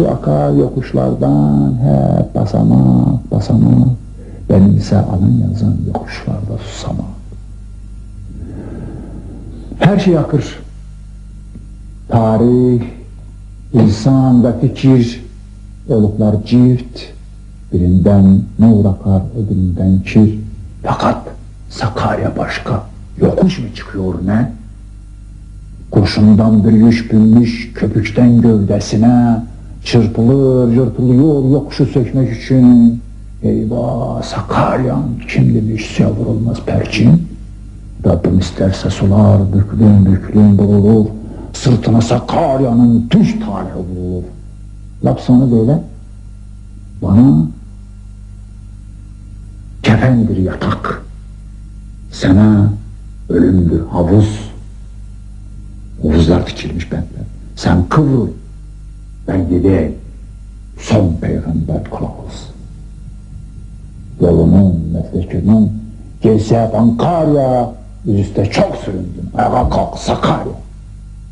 Su akar yokuşlardan hep basamak basamak. Benim ise alın yazan yokuşlarda susamak. Her şey akır. Tarih, insan ve fikir, oluklar cift, birinden nur akar, öbüründen kir. Fakat Sakarya başka, yokuş mu çıkıyor ne? Kurşundan bir yüş binmiş köpükten gövdesine, çırpılır, yırtılıyor yokuşu sökmek için. Eyvah Sakaryan kim demiş vurulmaz perçin. Rabbim isterse sular büklüm büklüm vurulur. Sırtına Sakarya'nın düş tane vurulur. Laf sonra böyle bana kefendir yatak. Sana ölümdür havuz. Havuzlar dikilmiş benden. Sen kıvrıl. Ben gideyim. Son peygamber kılavuz. Yolunun, meslekinin gelse Ankarya, yüzüste çok süründüm. Ayağa kalk Sakarya.